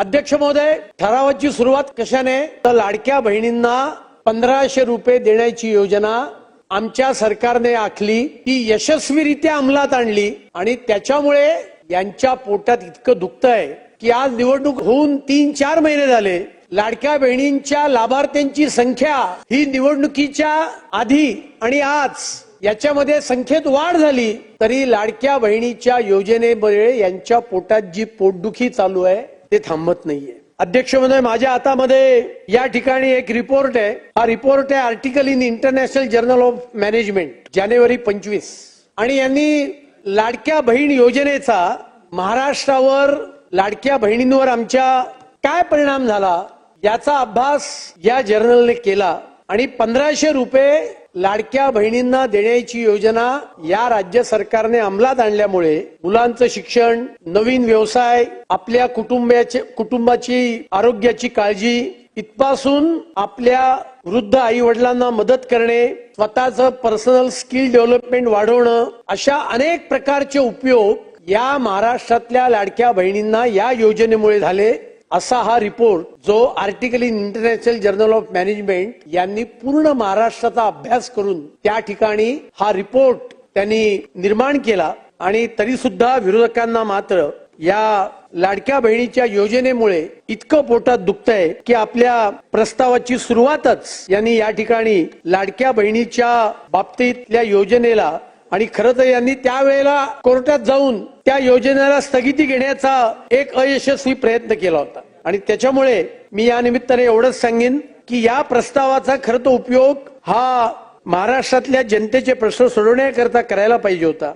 अध्यक्ष महोदय ठरावाची सुरुवात कशाने? तर लाडक्या बहिणींना पंधराशे रुपये देण्याची योजना आमच्या सरकारने आखली. ती यशस्वीरित्या अंमलात आणली आणि त्याच्यामुळे यांच्या पोटात इतकं दुखतंय की आज निवडणूक होऊन तीन चार महिने झाले. लाडक्या बहिणींच्या लाभार्थ्यांची संख्या ही निवडणुकीच्या आधी आणि आज याच्यामध्ये संख्येत वाढ झाली. तरी लाडक्या बहिणीच्या योजनेमुळे यांच्या पोटात जी पोटदुखी चालू आहे ते थांबत नाहीये. अध्यक्ष म्हणून माझ्या हातामध्ये या ठिकाणी एक रिपोर्ट आहे. हा रिपोर्ट आहे article in international journal of management जानेवारी पंचवीस. आणि यांनी लाडक्या बहीण योजनेचा महाराष्ट्रावर लाडक्या बहिणींवर आमच्या काय परिणाम झाला याचा अभ्यास या जर्नलने केला. आणि पंधराशे रुपये लाडक्या बहिणींना देण्याची योजना या राज्य सरकारने अंमलात आणल्यामुळे मुलांचं शिक्षण नवीन व्यवसाय आपल्या कुटुंबाचे कुटुंबाची आरोग्याची काळजी इथपासून आपल्या वृद्ध आई वडिलांना मदत करणे स्वतःचं पर्सनल स्किल डेव्हलपमेंट वाढवणं अशा अनेक प्रकारचे उपयोग या महाराष्ट्रातल्या लाडक्या बहिणींना या योजनेमुळे झाले. असा हा रिपोर्ट जो article in international journal of management यांनी पूर्ण महाराष्ट्राचा अभ्यास करून त्या ठिकाणी हा रिपोर्ट त्यांनी निर्माण केला आणि तरी सुद्धा विरोधकांना मात्र या लाडक्या बहिणीच्या योजनेमुळे इतकं पोटात दुखतंय की आपल्या प्रस्तावाची सुरुवातच यांनी या ठिकाणी लाडक्या बहिणीच्या बाबतीतल्या योजनेला आणि खरं तर यांनी त्यावेळेला कोर्टात जाऊन त्या योजनेला स्थगिती घेण्याचा एक अयशस्वी प्रयत्न केला होता. आणि त्याच्यामुळे मी या निमित्ताने एवढंच सांगेन की या प्रस्तावाचा खरं तर उपयोग हा महाराष्ट्रातल्या जनतेचे प्रश्न सोडवण्याकरता करायला पाहिजे होता.